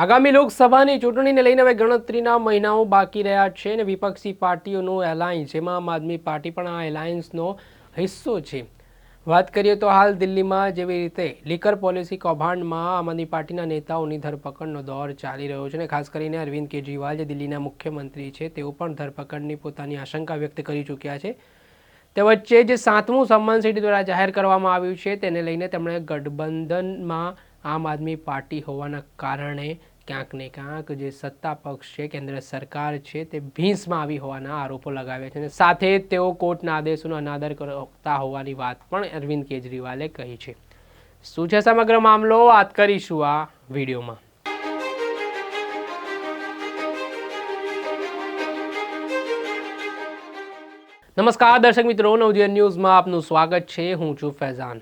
આગામી લોકસભાની ચૂંટણીને લઈને હવે ગણતરીના મહિનાઓ બાકી રહ્યા છે અને વિપક્ષી પાર્ટીઓનું એલાયન્સ, જેમાં આમ આદમી પાર્ટી પણ આ એલાયન્સનો હિસ્સો છે. વાત કરીએ તો હાલ દિલ્હીમાં જેવી રીતે લીકર પોલિસી કૌભાંડમાં આમ આદમી પાર્ટીના નેતાઓની ધરપકડનો દોર ચાલી રહ્યો છે અને ખાસ કરીને અરવિંદ કેજરીવાલ, જે દિલ્હીના મુખ્યમંત્રી છે, તેઓ પણ ધરપકડની પોતાની આશંકા વ્યક્ત કરી ચૂક્યા છે. તે વચ્ચે જે સાતમું સન્માન સિટી દ્વારા જાહેર કરવામાં આવ્યું છે, તેને લઈને તેમણે ગઠબંધનમાં આમ આદમી પાર્ટી હોવાના કારણે ક્યાંક ને ક્યાંક જે સત્તા પક્ષ છે, કેન્દ્ર સરકાર છે, તે ભીંસમાં આવી હોવાના આરોપો લગાવ્યા છે અને સાથે તેઓ કોર્ટના આદેશોનો અનાદર કરતા હોવાની વાત પણ અરવિંદ કેજરીવાલે કહી છે. શું છે સમગ્ર મામલો? વાત કરીશું આ વિડીયોમાં. નમસ્કાર દર્શક મિત્રો, નવજીવન ન્યૂઝમાં આપનું સ્વાગત છે. હું છું ફૈઝાન.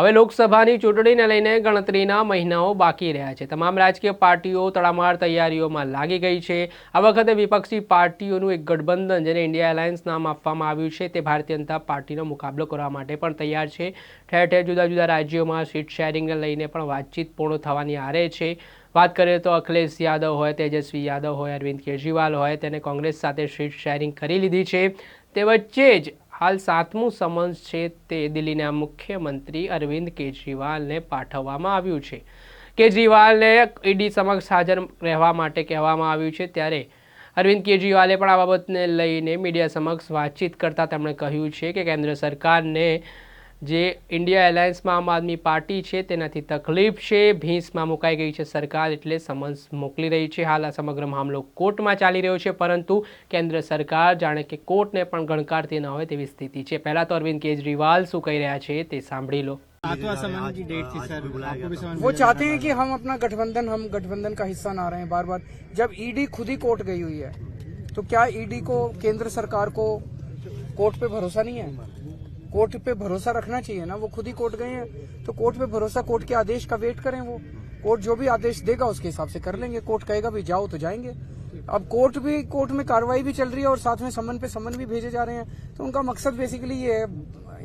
હવે લોકસભાની ચૂંટણીને લઈને ગણતરીના મહિનાઓ બાકી રહ્યા છે. તમામ રાજકીય પાર્ટીઓ તડામાર તૈયારીઓમાં લાગી ગઈ છે. આ વખતે વિપક્ષી પાર્ટીઓનું એક ગઠબંધન, જેને ઇન્ડિયા એલાયન્સ નામ આપવામાં આવ્યું છે, તે ભારતીય જનતા પાર્ટીનો મુકાબલો કરવા માટે પણ તૈયાર છે. ઠેર ઠેર જુદા જુદા રાજ્યોમાં સીટ શેરિંગને લઈને પણ વાતચીત પૂર્ણ થવાની આરે છે. વાત કરીએ તો અખિલેશ યાદવ હોય, તેજસ્વી યાદવ હોય, અરવિંદ કેજરીવાલ હોય, તેને કોંગ્રેસ સાથે સીટ શેરિંગ કરી લીધી છે. તે વચ્ચે જ હાલ સાતમું સમન્સ છે તે દિલ્હીના મુખ્યમંત્રી અરવિંદ કેજરીવાલને પાઠવવામાં આવ્યું છે. કેજરીવાલને ઈડી સમક્ષ હાજર રહેવા માટે કહેવામાં આવ્યું છે. ત્યારે અરવિંદ કેજરીવાલે પણ આ બાબતને લઈને મીડિયા સમક્ષ વાતચીત કરતાં તેમણે કહ્યું છે કે કેન્દ્ર સરકારને જે ઇન્ડિયા એલાયન્સમાં આમ આદમી પાર્ટી છે તેનાથી તકલીફ છે ભીંસમાં મુકાઈ ગઈ છે સરકાર એટલે સમન્સ મોકલી રહી છે હાલ આ સમગ્ર મામલો કોર્ટમાં ચાલી રહ્યો છે પરંતુ કેન્દ્ર સરકાર જાણે કે કોર્ટને પણ ગણકારતી ન હોય તેવી સ્થિતિ છે પહેલાં તો અરવિંદ કેજરીવાલ શું કહી રહ્યા છે તે સાંભળી લો सातवां सम्मेलन की डेट थी सर आपको भी समझ वो चाहते हैं कि हम अपना गठबंधन हम गठबंधन का हिस्सा ना रहे बार बार जब ईडी खुद ही कोर्ट गई हुई है तो क्या ईडी को केंद्र सरकार को कोर्ट पे भरोसा नहीं है कोर्ट पे भरोसा रखना चाहिए ना वो खुद ही कोर्ट गए हैं तो कोर्ट पे भरोसा कोर्ट के आदेश का वेट करें वो कोर्ट जो भी आदेश देगा उसके हिसाब से कर लेंगे कोर्ट कहेगा भी जाओ तो जाएंगे अब कोर्ट भी कोर्ट में कार्रवाई भी चल रही है और साथ में समन पे समन भी भेजे जा रहे हैं तो उनका मकसद बेसिकली ये है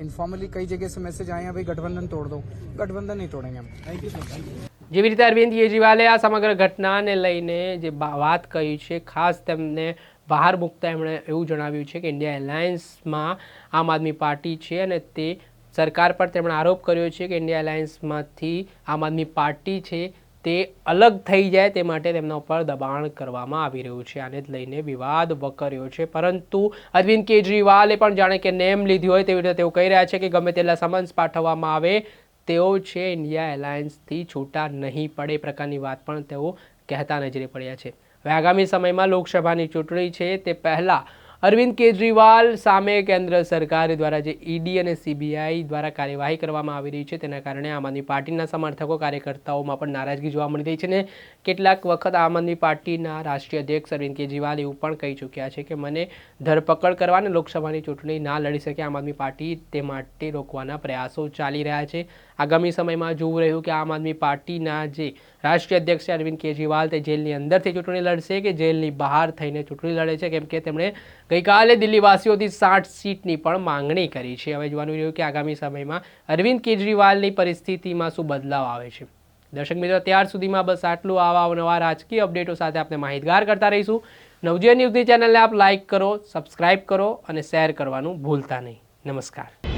इनफॉर्मली कई जगह से मैसेज आए हैं भाई गठबंधन तोड़ दो गठबंधन नहीं तोड़ेंगे हम thank you sir thank you જેવી રીતે અરવિંદ કેજરીવાલે આ સમગ્ર ઘટનાને લઈને જે બા- વાત કહી છે ખાસ તેમને બહાર મૂકતા એમણે એવું જણાવ્યું છે કે ઇન્ડિયા એલાયન્સમાં આમ આદમી પાર્ટી છે અને તે સરકાર પર તેમણે આરોપ કર્યો છે કે ઇન્ડિયા એલાયન્સમાંથી આમ આદમી પાર્ટી છે તે અલગ થઈ જાય તે માટે તેમના ઉપર દબાણ કરવામાં આવી રહ્યું છે. આને જ લઈને વિવાદ વકર્યો છે. પરંતુ અરવિંદ કેજરીવાલે પણ જાણે કે નેમ લીધી હોય તેવી રીતે તેઓ કહી રહ્યા છે કે ગમે તેટલા સમન્સ પાઠવવામાં આવે, તેઓ છે ઇન્ડિયા એલાયન્સથી છૂટા નહીં પડે. પ્રકારની વાત પણ તેઓ કહેતા નજરે પડ્યા છે. હવે આગામી સમયમાં લોકસભાની ચૂંટણી છે તે પહેલાં અરવિંદ કેજરીવાલ સામે કેન્દ્ર સરકાર દ્વારા જે ઈડી અને સીબીઆઈ દ્વારા કાર્યવાહી કરવામાં આવી રહી છે, તેના કારણે આમ આદમી પાર્ટીના સમર્થકો, કાર્યકર્તાઓમાં પણ નારાજગી જોવા મળી રહી છે ને કેટલાક વખત આમ આદમી પાર્ટીના રાષ્ટ્રીય અધ્યક્ષ અરવિંદ કેજરીવાલ એવું પણ કહી ચૂક્યા છે કે મને ધરપકડ કરવા અને લોકસભાની ચૂંટણી ના લડી શકે આમ આદમી પાર્ટી તે માટે રોકવાના પ્રયાસો ચાલી રહ્યા છે. આગામી સમયમાં જોવું રહ્યું કે આમ આદમી પાર્ટીના જે રાષ્ટ્રીય અધ્યક્ષ અરવિંદ કેજરીવાલ તે જેલની અંદરથી ચૂંટણી લડશે કે જેલની બહાર થઈને ચૂંટણી લડે છે? કેમ કે તેમણે ગઈકાલે દિલ્હીવાસીઓથી સાઠ સીટની પણ માંગણી કરી છે. હવે જોવાનું રહ્યું કે આગામી સમયમાં અરવિંદ કેજરીવાલની પરિસ્થિતિમાં શું બદલાવ આવે છે. દર્શક મિત્રો, ત્યાર સુધીમાં બસ આટલું. આવા નવા રાજકીય અપડેટો સાથે આપણે માહિતગાર કરતા રહીશું. નવજીવન ન્યૂઝની ચેનલને આપ લાઇક કરો, સબસ્ક્રાઇબ કરો અને શેર કરવાનું ભૂલતા નહીં. નમસ્કાર.